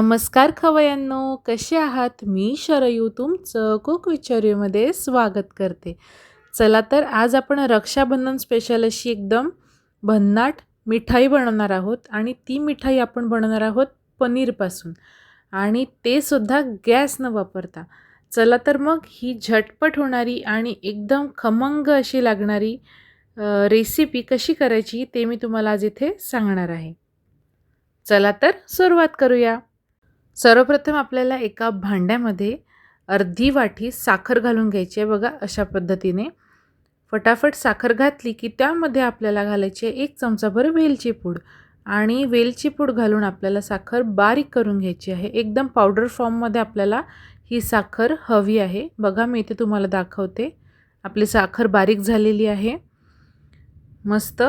नमस्कार खवयांनो कसे आहात? मी शरयू तुमचं कुक विचारूमध्ये स्वागत करते. चला तर आज आपण रक्षाबंधन स्पेशल अशी एकदम भन्नाट मिठाई बनवणार आहोत आणि ती मिठाई आपण बनवणार आहोत पनीरपासून. आणि ते सुद्धा गॅस न वापरता. चला तर मग ही झटपट होणारी आणि एकदम खमंग अशी लागणारी रेसिपी कशी करायची ते मी तुम्हाला आज इथे सांगणार आहे. चला तर सुरुवात करूया. सर्वप्रथम आपल्याला एका भांड्यामध्ये अर्धी वाटी साखर घालून घ्यायची आहे बघा अशा पद्धतीने. फटाफट साखर घातली की त्यामध्ये आपल्याला घालायची आहे एक चमचाभर वेलची पूड आणि वेलची पूड घालून आपल्याला साखर बारीक करून घ्यायची आहे. एकदम पावडर फॉर्ममध्ये आपल्याला ही साखर हवी आहे. बघा मी इथे तुम्हाला दाखवते. आपली साखर बारीक झालेली आहे. मस्त.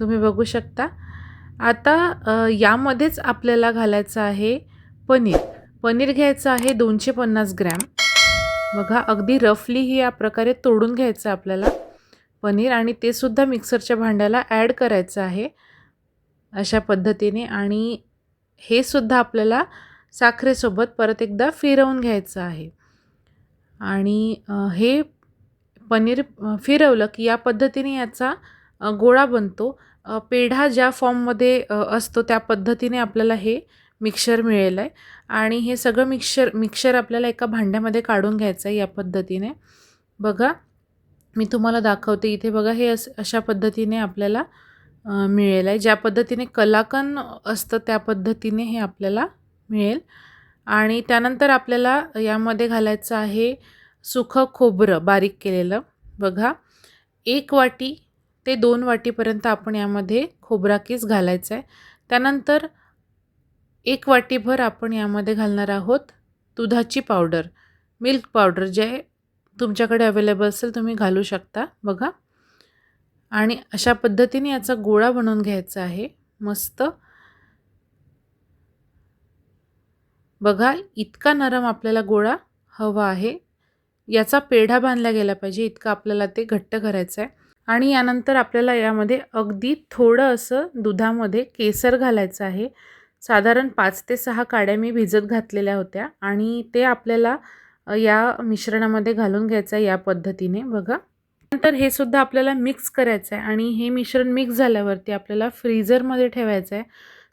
तुम्ही बघू शकता. आता यामध्येच आपल्याला घालायचं आहे पनीर. पनीर घ्यायचं आहे दोनशे पन्नास ग्रॅम. बघा अगदी रफली ही या प्रकारे तोडून घ्यायचं आहे आपल्याला. पनीर आणि ते सुद्धा मिक्सरच्या भांड्याला ॲड करायचं आहे. अशा पद्धतीने आणि हे सुद्धा आपल्याला साखरेसोबत परत एकदा फिरवून घ्यायचं आहे. आणि हे पनीर फिरवलं की या पद्धतीने याचा गोळा बनतो. पेढा ज्या फॉर्ममध्ये असतो त्या पद्धतीने आपल्याला हे मिक्सर मिळेल आहे. आणि हे सगळं मिक्सर मिक्सर आपल्याला एका भांड्यामध्ये काढून घ्यायचं आहे या पद्धतीने. बघा मी तुम्हाला दाखवते. इथे बघा हे अस अशा पद्धतीने आपल्याला मिळेल आहे. ज्या पद्धतीने कलाकंद असतं त्या पद्धतीने हे आपल्याला मिळेल. आणि त्यानंतर आपल्याला यामध्ये घालायचं आहे सुखं खोबरं बारीक केलेलं. बघा एक वाटी ते दोन वाटीपर्यंत आपण यामध्ये खोबरा घालायचं घालायचा आहे. त्यानंतर एक वाटीभर आपण यामध्ये घालणार आहोत दुधाची पावडर मिल्क पावडर जे तुमच्याकडे अवेलेबल असेल तुम्ही घालू शकता बघा. आणि अशा पद्धतीने याचा गोळा बनवून घ्यायचा आहे मस्त. बघा इतका नरम आपल्याला गोळा हवा आहे. याचा पेढा बांधला गेला पाहिजे इतका आपल्याला ते घट्ट करायचं आहे आणि यानंतर आपल्याला यामध्ये अगदी थोडं असं दुधामध्ये केसर घालायचं आहे. साधारण पाच ते सहा काड्या मी भिजत घातलेल्या होत्या आणि ते आपल्याला या मिश्रणामध्ये घालून घ्यायचं आहे या पद्धतीने बघा. नंतर हे सुद्धा आपल्याला मिक्स करायचं आहे आणि हे मिश्रण मिक्स झाल्यावरती आपल्याला फ्रीजरमध्ये ठेवायचं आहे.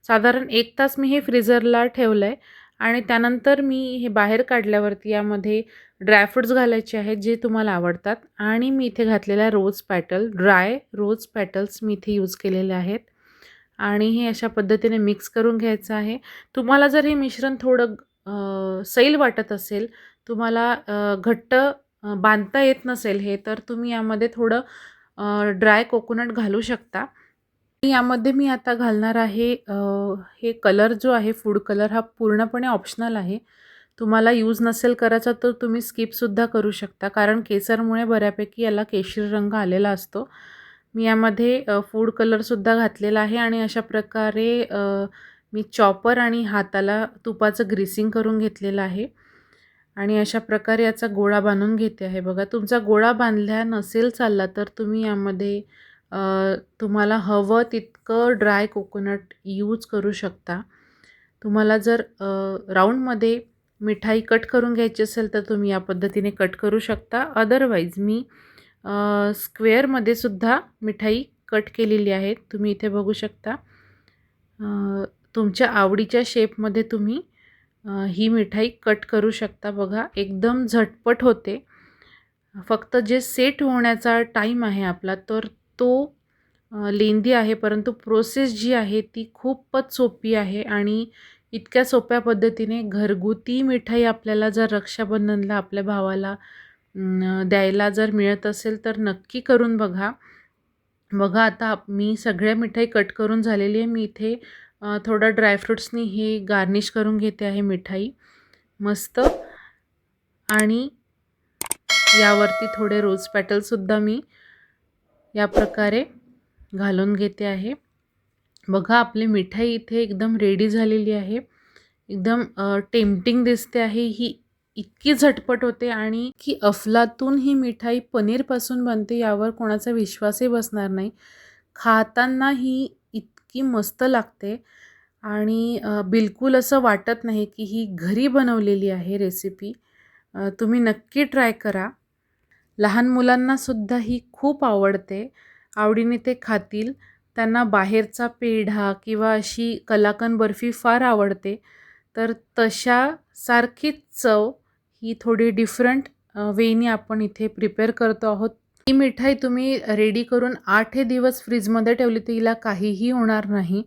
साधारण एक तास मी हे फ्रीझरला ठेवलं आहे आणि त्यानंतर मी हे बाहेर काढल्यावरती यामध्ये ड्रायफ्रूट्स घालायचे आहेत जे तुम्हाला आवडतात आणि मी इथे घातलेल्या रोज पॅटल ड्राय रोज पॅटल्स मी इथे यूज केलेले आहेत. आणि हे अशा पद्धतीने मिक्स करून घ्यायचं आहे. तुम्हाला जर हे मिश्रण थोडं सैल वाटत असेल तुम्हाला घट्ट बांधता येत नसेल हे तर तुम्ही यामध्ये थोडं ड्राय कोकोनट घालू शकता. आणि यामध्ये मी आता घालणार आहे हे कलर जो आहे फूड कलर हा पूर्णपणे ऑप्शनल आहे. तुम्हाला यूज नसेल करायचा तर तुम्ही स्किपसुद्धा करू शकता. कारण केसरमुळे बऱ्यापैकी याला केशरी रंग आलेला असतो. मी यामध्ये फूड कलरसुद्धा घातलेला आहे आणि अशा प्रकारे मी चॉपर आणि हाताला तुपाचं ग्रीसिंग करून घेतलेलं आहे आणि अशा प्रकारे याचा गोळा बांधून घेते आहे. बघा तुमचा गोळा बांधल्या नसेल चालला तर तुम्ही यामध्ये तुम्हाला हवं तितकं ड्राय कोकोनट यूज करू शकता. तुम्हाला जर राऊंडमध्ये मिठाई कट करून घ्यायची असेल तर तुम्ही या पद्धतीने कट करू शकता. अदरवाईज मी स्क्वेअरमध्ये सुद्धा मिठाई कट केलेली आहे. तुम्ही इथे बघू शकता. तुमच्या आवडीच्या शेपमध्ये तुम्ही ही मिठाई कट करू शकता. बघा एकदम झटपट होते. फक्त जे सेट होण्याचा टाईम आहे आपला तर तो लेंदी आहे परंतु प्रोसेस जी आहे ती खूपच सोपी आहे आणि इतक्या सोप्या पद्धतीने घरगुती मिठाई आपल्याला जर रक्षाबंधनला आपल्या भावाला द्यायला जर मिळत असेल तर नक्की करून बघा. बघा आता मी सगळ्या मिठाई कट करून झालेली आहे. मी इथे थोडं ड्रायफ्रुट्सनी हे गार्निश करून घेते आहे मिठाई. मस्त. आणि यावरती थोडे रोज पॅटलसुद्धा मी या प्रकारे घालून घेते आहे. बघा आपली मिठाई इथे एकदम रेडी झालेली आहे. एकदम टेम्पटिंग दिसते आहे. ही इतकी झटपट होते आणि की अफलातून ही मिठाई पनीरपासून बनते यावर कोणाचा विश्वासही बसणार नाही. खाताना ही इतकी मस्त लागते आणि बिलकुल असं वाटत नाही की ही घरी बनवलेली आहे रेसिपी. तुम्ही नक्की ट्राय करा. लहान मुलांनासुद्धा ही खूप आवडते. आवडीने ते खातील. त्यांना बाहेरचा पेढा किंवा अशी कलाकंद बर्फी फार आवडते. तर तशा सारखीच चव ही थोडी डिफरंट वेनी आपण इथे प्रिपेअर करतो आहोत. ही मिठाई तुम्ही रेडी करून आठ हे दिवस फ्रीजमध्ये ठेवली तर हिला काहीही होणार नाही.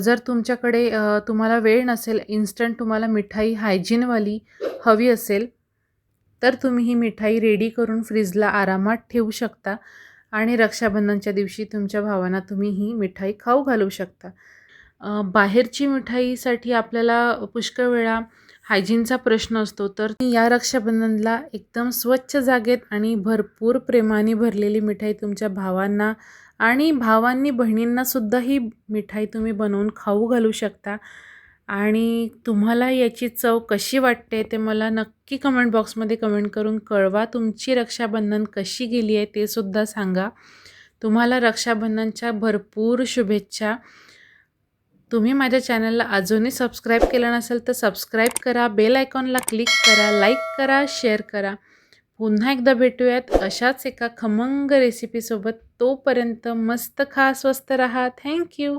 जर तुमच्याकडे तुम्हाला वेळ नसेल इन्स्टंट तुम्हाला मिठाई हायजीनवाली हवी असेल तर तुम्ही ही मिठाई रेडी करून फ्रीजला आरामात ठेवू शकता आणि रक्षाबंधनच्या दिवशी तुमच्या भावांना तुम्ही ही मिठाई खाऊ घालू शकता. बाहेरची मिठाईसाठी आपल्याला पुष्कळ वेळा हायजीनचा प्रश्न असतो तर या रक्षाबंधनला एकदम स्वच्छ जागेत आणि भरपूर प्रेमाने भरलेली मिठाई तुमच्या भावांना आणि भावांनी बहिणींनासुद्धा ही मिठाई तुम्ही बनवून खाऊ घालू शकता. आणि तुम्हाला याची चव कशी वाटते ते मला नक्की कमेंट बॉक्समध्ये कमेंट करून कळवा. तुमची रक्षाबंधन कशी गेली आहे ते सुद्धा सांगा. तुम्हाला रक्षाबंधनच्या भरपूर शुभेच्छा. तुम्ही माझ्या चॅनलला अजूनही सबस्क्राईब केलं नसेल तर सबस्क्राईब करा बेल आयकॉनला क्लिक करा लाईक करा शेअर करा. पुन्हा एकदा भेटूयात अशाच एका खमंग रेसिपीसोबत तोपर्यंत मस्त खा स्वस्त राहा. थँक्यू